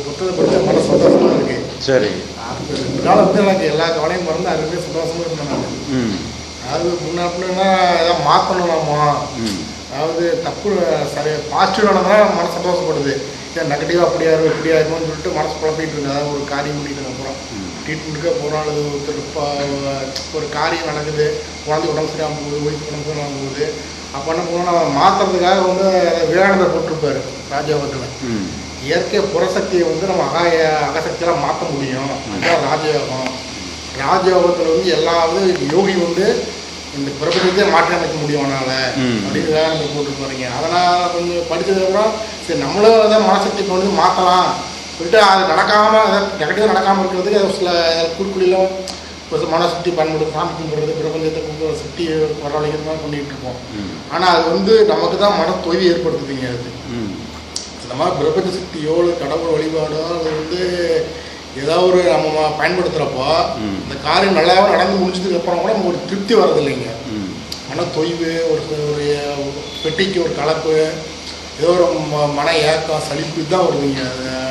உங்கள் புத்தகத்தை படித்த மன சந்தோஷமாக இருக்கு. சரி. நாள் வந்து எனக்கு எல்லா கவலையும் மறந்து அருமையாக சந்தோஷமாக இருந்தேன் நான். அதாவது முன்னாடினா ஏதாவது மாற்றணும் நம்ம அதாவது தப்பு சரி பாசிட்டிவ் நடந்தால் மனசு சந்தோஷப்படுது. ஏன் நெகட்டிவாக அப்படியா இருக்கும் இப்படியா இருக்கும்னு சொல்லிட்டு மனசு குழப்பிட்டு இருக்கு. அதாவது ஒரு காரியம் முடிக்கிட்டு அப்புறம் ட்ரீட்மெண்ட்டுக்கே அல்லது ஒருத்தர் ஒரு காரியம் நடக்குது குழந்தை உடம்பு சரியாமல் போகுது ஒய்ஃப் உடம்பு சரியாமல் போகுது. அப்போ என்ன பண்ணுவோம் நம்ம மாற்றுறதுக்காக வந்து விவேகானந்தர் போட்டிருப்பாரு ராஜயோகத்தில் ம். இயற்கை புறசக்தியை வந்து நம்ம அக அகசக்தியெல்லாம் மாற்ற முடியும். அதுதான் ராஜயோகம். ராஜயோகத்தில் வந்து எல்லா வந்து யோகி வந்து இந்த பிரபஞ்சத்தையே மாற்றி அமைக்க முடியும் அவனால. அப்படின்னு வேதாந்தம் போட்டு போகிறீங்க அதனால் கொஞ்சம் படித்ததுக்கப்புறம் சரி நம்மளும் அதை மனசக்தி கொண்டு வந்து மாற்றலாம் சொல்லிட்டு அது நடக்காமல் நெகட்டிவாக நடக்காமல் இருக்கிறதுக்கு அது சில குறுக்குழியிலும் ஒரு மனசக்தி பயன்படுத்தி சாமி கும்பிட்றது பிரபஞ்சத்தை கும்பிட்ற சக்தி வரவழைக்கிறது மாதிரி பண்ணிகிட்டு இருப்போம் ம். ஆனால் அது வந்து நமக்கு தான் மன தொய்வு ஏற்படுத்துதுங்க அது. இந்த மாதிரி பிரபஞ்ச சக்தியோ இல்லை கடவுள் வழிபாடோ அது வந்து ஏதாவது ஒரு நம்ம பயன்படுத்துகிறப்போ. இந்த காரியம் நல்லாவே நடந்து முடிச்சதுக்கு அப்புறம் கூட நமக்கு ஒரு திருப்தி வரது இல்லைங்க மன தொய்வு ஒரு ஒரு பெட்டிக்கு ஒரு கலப்பு ஏதோ ஒரு மன ஏக்கம் சலிப்பு தான் வருதுங்க.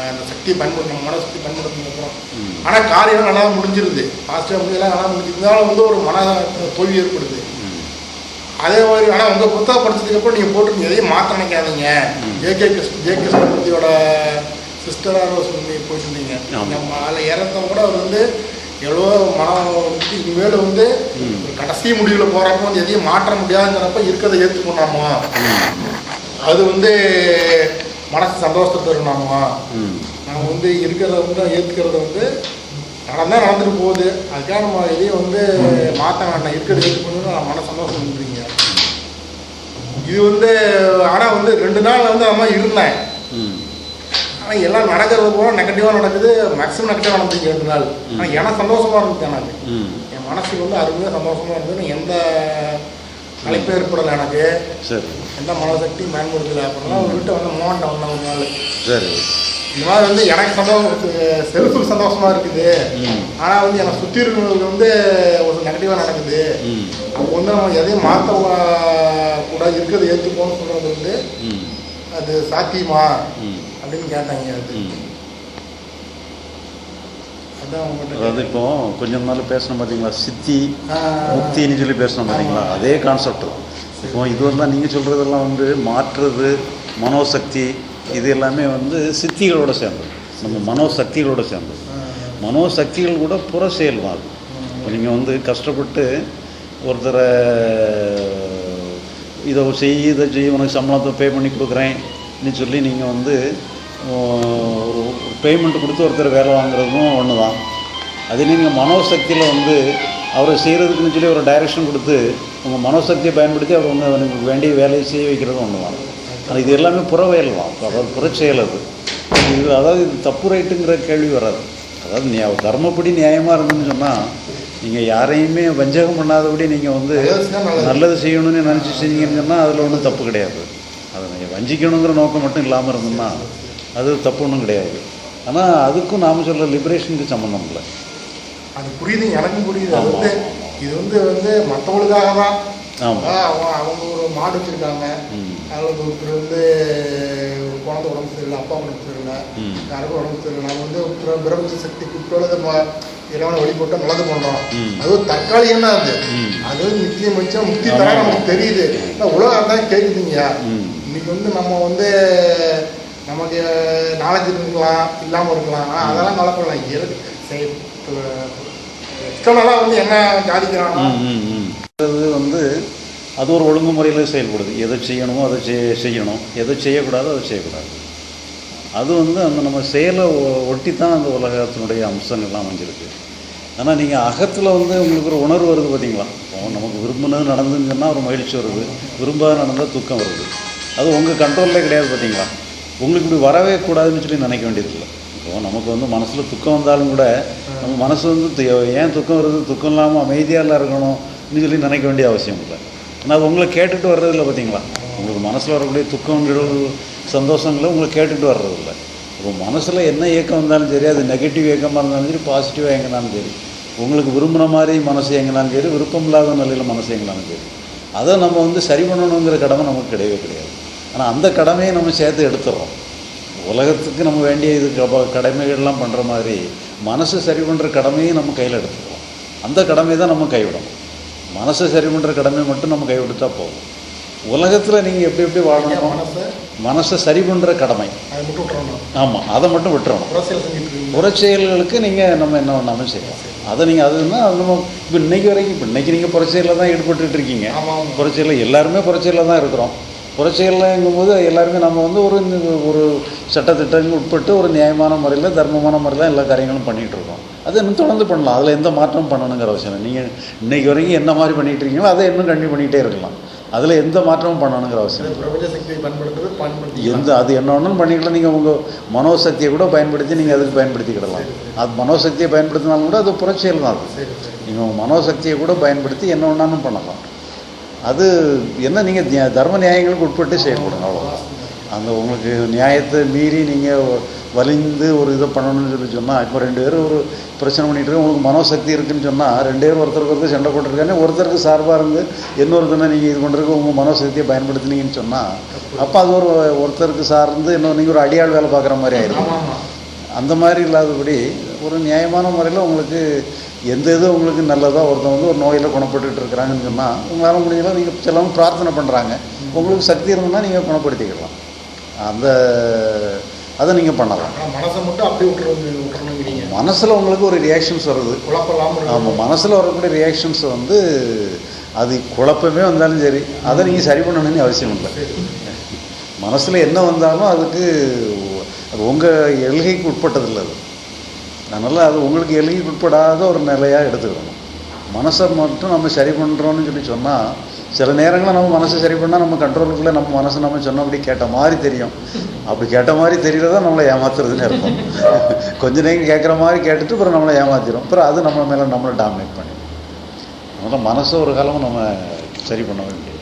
அந்த சக்தியை பயன்படுத்த நம்ம மன சக்தி பயன்படுத்தினதுக்கு அப்புறம். ஆனால் காரியம் நல்லா முடிஞ்சிருது. பாசிட்டிவாக முடிஞ்செல்லாம் நல்லா முடிஞ்சிருந்தாலும் வந்து ஒரு மன தொய்வு ஏற்படுது. அதே மாதிரி ஆனால் உங்கள் புத்தகம் படிச்சதுக்கு அப்புறம் நீங்கள் போட்டு எதையும் மாற்ற நினைக்காதீங்க. ஜேகே கிருஷ்ண ஜே கிருஷ்ணமூர்த்தியோட சிஸ்டராக சொல்லி போயிட்டு இருந்தீங்க ஆமா. நம்ம அதில் இறந்தவங்க கூட அவர் வந்து எவ்வளோ மனம் வந்து இனிமேல் வந்து. ஒரு கடைசி முடிவில் போகிறப்ப வந்து எதையும் மாற்ற முடியாதுங்கிறப்ப இருக்கிறத ஏற்றுக்கொண்டாமா அது வந்து மனசு சந்தோஷத்தை தருணாமா நம்ம வந்து இருக்கிறத வந்து ஏற்றுக்கிறத வந்து நடந்தால் நடந்துட்டு போகுது. அதுக்காக நம்ம எதையும் வந்து மாற்ற வேண்டாம் இருக்கிறத ஏற்றுக்கணும் நம்ம மன சந்தோஷம் இருந்துறீங்க இது வந்து ஆனால் வந்து ரெண்டு நாள் வந்து அம்மா இருந்தேன். ஆனால் எல்லாம் நடக்கிறது போல நெகட்டிவாக நடக்குது. மேக்ஸிமம் நெகட்டிவாக நடந்துச்சு ரெண்டு நாள். ஆனால் எனக்கு சந்தோஷமாக இருந்துச்சு எனக்கு என் மனசுக்கு வந்து அருமையாக சந்தோஷமாக இருந்தது எந்த அழைப்பும் ஏற்படலை எனக்கு. சரி. எந்த மனசக்தியும் பயன்படுத்தலை. அப்படின்னா ஒரு வீட்டை வந்து மோகன் வந்தேன் ஒரு நாள் சரி. இந்த மாதிரி வந்து எனக்கு சந்தோஷம் செல்ஃபுக்கு சந்தோஷமா இருக்குது. ஆனால் வந்து எனக்கு சுற்றி இருக்கிறவங்களுக்கு வந்து ஒரு நெகட்டிவாக நடக்குது. அப்போ வந்து நம்ம எதையும் மாற்ற கூட இருக்கிறத ஏற்றுப்போன்னு சொல்கிறது வந்து அது சாத்தியமா அப்படின்னு கேட்டாங்க அது. அதாவது இப்போ கொஞ்சம் நாள் பேசணும் பார்த்தீங்களா சித்தி முக்தின்னு சொல்லி பேசணும் பார்த்தீங்களா அதே கான்செப்ட் தான் இப்போ இது வந்து நீங்கள் சொல்கிறதெல்லாம் வந்து மாற்றுறது மனோசக்தி இது எல்லாமே வந்து சித்திகளோட சேர்ந்தது. நம்ம மனோசக்திகளோட சேர்ந்தது. மனோசக்திகள் கூட புற செயல் தான் அது இப்போ நீங்கள் வந்து கஷ்டப்பட்டு ஒருத்தரை இதை செய் இதை செய் உனக்கு சம்பளத்தை பே பண்ணி கொடுக்குறேன்னு சொல்லி நீங்கள் வந்து ஒரு பேமெண்ட் கொடுத்து ஒருத்தர் வேலை வாங்குறதும் ஒன்று தான் அதே நீங்கள் மனோசக்தியில் வந்து அவரை செய்கிறதுக்குன்னு சொல்லி ஒரு டைரக்ஷன் கொடுத்து உங்கள் மனோசக்தியை பயன்படுத்தி அவர் வந்து அவனுக்கு வேண்டிய வேலையை செய்ய வைக்கிறதும் ஒன்று தான் இது எல்லாமே புறவேல் தான் அதாவது புறச்செயல் அது. இது அதாவது இது தப்பு ரைட்டுங்கிற கேள்வி வராது. அதாவது நியா தர்மப்படி நியாயமாக இருந்துன்னு சொன்னால் நீங்கள் யாரையுமே வஞ்சகம் பண்ணாதபடி நீங்கள் வந்து நல்லது செய்யணும்னு நினச்சி செஞ்சீங்கன்னு சொன்னால் அதில் ஒன்றும் தப்பு கிடையாது. அதை நீங்கள் வஞ்சிக்கணுங்கிற நோக்கம் மட்டும் இல்லாமல் இருந்தோம்னா அது தப்பு ஒன்றும் கிடையாது. ஆனால் அதுக்கும் நாம் சொல்கிற லிபரேஷனுக்கு சம்மந்தம் இல்லை. அது புரியுது எனக்கும் புரியுது. வந்து இது வந்து வந்து மற்றவங்களுக்காக தான் அவங்க அவங்க ஒரு மாடு வச்சிருக்காங்க அதில் ஒருத்தர் வந்து ஒரு குழந்தை உடம்பு சரியில்லை அப்பா உடம்பு சரியில்லை யாருக்கும் உடம்பு சரியில்லை நம்ம வந்து பிர- பிரபஞ்ச இப்பொழுது நம்ம இறைவனை வழிபட்டு நல்லது பண்ணுறோம். அது ஒரு தற்காலிகம் தான் அது. அது நித்தியம் வச்சா முக்தி. தர நமக்கு தெரியுது ஆனால் உலகம் தான் கேட்குதுங்க ம் இன்னைக்கு வந்து நம்ம வந்து நமக்கு நாலேஜ் இருக்கலாம் இல்லாமல் இருக்கலாம் ஆனா அதெல்லாம் கலப்படலாம் எக்ஸ்டர்னலாக வந்து என்ன. அது வந்து அது ஒரு ஒழுங்குமுறையில் செயல்படுது. எதை செய்யணுமோ அதை செய் செய்யணும். எதை செய்யக்கூடாதோ அதை செய்யக்கூடாது. அது வந்து அந்த நம்ம செயலை ஒட்டி தான் அந்த உலகத்தினுடைய அம்சங்கள்லாம் அமைஞ்சிருக்கு. ஆனால் நீங்கள் அகத்தில் வந்து உங்களுக்கு ஒரு உணர்வு வருது பார்த்தீங்களா இப்போ நமக்கு விரும்பினது நடந்துன்னு சொன்னால் ஒரு மகிழ்ச்சி வருது. விரும்பாத நடந்தால் துக்கம் வருது. அது உங்கள் கண்ட்ரோல்லே கிடையாது பார்த்தீங்களா உங்களுக்கு இப்படி வரவே கூடாதுன்னு சொல்லி நினைக்க வேண்டியதில்லை இப்போ நமக்கு வந்து மனசில் துக்கம் வந்தாலும் கூட நம்ம மனசு வந்து ஏன் துக்கம் வருது? துக்கம் இல்லாமல் அமைதியாக இருக்கணும். அப்படின்னு சொல்லி நினைக்க வேண்டிய அவசியம் இல்லை. ஆனால் அது உங்களை கேட்டுட்டு வர்றதில்ல பார்த்தீங்களா? உங்களுக்கு மனசில் வரக்கூடிய துக்கங்கள் சந்தோஷங்களை உங்களை கேட்டுட்டு வர்றதில்ல இப்போ மனசில் என்ன இயக்கம் இருந்தாலும் சரி அது நெகட்டிவ் இயக்கமாக இருந்தாலும் சரி பாசிட்டிவாக இயங்கினாலும் சரி உங்களுக்கு விரும்புகிற மாதிரி மனசு இயங்கினாலும் சரி விருப்பம் இல்லாத நிலையில் மனசு இயங்கினாலும் சரி அதை நம்ம வந்து சரி பண்ணணுங்கிற கடமை நமக்கு கிடையவே கிடையாது. ஆனால் அந்த கடமையை நம்ம சேர்த்து எடுத்துடுறோம் உலகத்துக்கு நம்ம வேண்டிய இது கடமைகள்லாம் பண்ணுற மாதிரி மனசு சரி பண்ணுற கடமையும் நம்ம கையில் எடுத்துக்கிறோம். அந்த கடமையை தான் நம்ம கைவிடணும். மனசை சரி பண்ணுற கடமையை மட்டும் நம்ம கைவிடுத்தா போதும். உலகத்தில் நீங்கள் எப்படி எப்படி வாழணும் மனசை? சரி பண்ணுற கடமை. அதை மட்டும் விட்டுறணும். ஆமாம் அதை மட்டும் விட்டுறணும். புறச்செயல்களுக்கு நீங்கள் நம்ம என்ன பண்ணாமல் செய்யலாம். அதை நீங்கள் அதுன்னா அது நம்ம இப்போ இன்னைக்கு வரைக்கும் இப்போ இன்னைக்கு நீங்கள் புறச்செயலில் தான் ஈடுபட்டுட்டு இருக்கீங்க. புறச்செயலில் எல்லாருமே புறச்செயலில் தான் இருக்கிறோம். புறச்செயலுங்கும்போது எல்லாருமே நம்ம வந்து ஒரு இந்த ஒரு சட்டத்திட்டங்கள் உட்பட்டு ஒரு நியாயமான முறையில் தர்மமான முறையில் எல்லா காரியங்களும் பண்ணிகிட்டு இருக்கோம். அதை இன்னும் தொடர்ந்து பண்ணலாம். அதில் எந்த மாற்றமும் பண்ணணுங்கிற அவசியம் நீங்கள் இன்னைக்கு வரைக்கும் என்ன மாதிரி பண்ணிகிட்டு இருக்கீங்களோ அதை இன்னும் கண்டினியூ பண்ணிகிட்டே இருக்கலாம். அதில் எந்த மாற்றமும் பண்ணணுங்கிற அவசியம் எந்த அது என்ன ஒன்றும் பண்ணிக்கலாம் நீங்கள் உங்கள் மனோசக்தியை கூட பயன்படுத்தி நீங்கள் அதுக்கு பயன்படுத்திக்கிடலாம். அது மனோசக்தியை பயன்படுத்தினாலும் கூட அது புறச்செயல் தான் அது. நீங்கள் உங்கள் மனோசக்தியை கூட பயன்படுத்தி என்ன ஒன்றாலும் பண்ணலாம். அது என்ன நீங்கள் தர்ம நியாயங்களுக்கு உட்பட்டு செயல்படுங்க அவ்வளோதான் அந்த உங்களுக்கு நியாயத்தை மீறி நீங்கள் வலிந்து ஒரு இதை பண்ணணும்னு சொல்லி சொன்னால் இப்போ ரெண்டு பேரும் ஒரு பிரச்சனை பண்ணிட்டு இருக்க உங்களுக்கு மனோசக்தி இருக்குன்னு சொன்னால் ரெண்டு பேரும் ஒருத்தருக்கு ஒருத்தர் சண்டை போட்டுருக்காங்க. ஒருத்தருக்கு சார்பாக இருந்து இன்னொருத்தனை நீங்கள் இது பண்ணுறதுக்கு உங்கள் மனோசக்தியை பயன்படுத்தினீங்கன்னு சொன்னால் அப்போ அது ஒரு ஒருத்தருக்கு சார்ந்து இன்னும் நீங்கள் ஒரு அடியாள் வேலை பார்க்குற மாதிரி ஆமாம் அந்த மாதிரி இல்லாதபடி ஒரு நியாயமான முறையில் உங்களுக்கு எந்த இது உங்களுக்கு நல்லதோ ஒருத்தன் வந்து ஒரு நோயில் குணப்பட்டுட்டு இருக்கிறாங்கன்னு சொன்னால் உங்களால் முடியல நீங்கள் சிலவங்க பிரார்த்தனை பண்ணுறாங்க உங்களுக்கு சக்தி இருந்ததுன்னா நீங்கள் குணப்படுத்திக்கலாம். அந்த அதை நீங்கள் பண்ணலாம். மனசை மட்டும் அப்படியே விட்டுறணுங்கிறீங்க மனசில் உங்களுக்கு ஒரு ரியாக்ஷன்ஸ் வருது. ஆமாம் மனசில் வரக்கூடிய ரியாக்ஷன்ஸ் வந்து அது குழப்பமே வந்தாலும் சரி அதை நீங்கள் சரி பண்ணணும்னு அவசியம் இல்லை. மனசில் என்ன வந்தாலும் அதுக்கு அது உங்கள் எல்கைக்கு உட்பட்டதில்லை அது. அதனால் அது உங்களுக்கு எல்கைக்கு உட்படாத ஒரு நிலையாக எடுத்துக்கணும். மனசை மட்டும் நம்ம சரி பண்ணுறோம்னு சொல்லி சொன்னால் சில நேரங்களில் நம்ம மனசை சரி பண்ணால் நம்ம கண்ட்ரோலுக்குள்ளே நம்ம மனசை நம்ம சொன்னபடி கேட்ட மாதிரி தெரியும். அப்படி கேட்ட மாதிரி தெரியறதா நம்மளை ஏமாத்துறதுன்னு இருக்கும் கொஞ்ச நேரம் கேட்குற மாதிரி கேட்டுட்டு அப்புறம் நம்மளை ஏமாத்திடும் அப்புறம் அது நம்ம மேலே நம்மளை டாமினேட் பண்ணிடும் அதனால் மனசை ஒரு காலமும் நம்ம சரி பண்ண வேண்டியது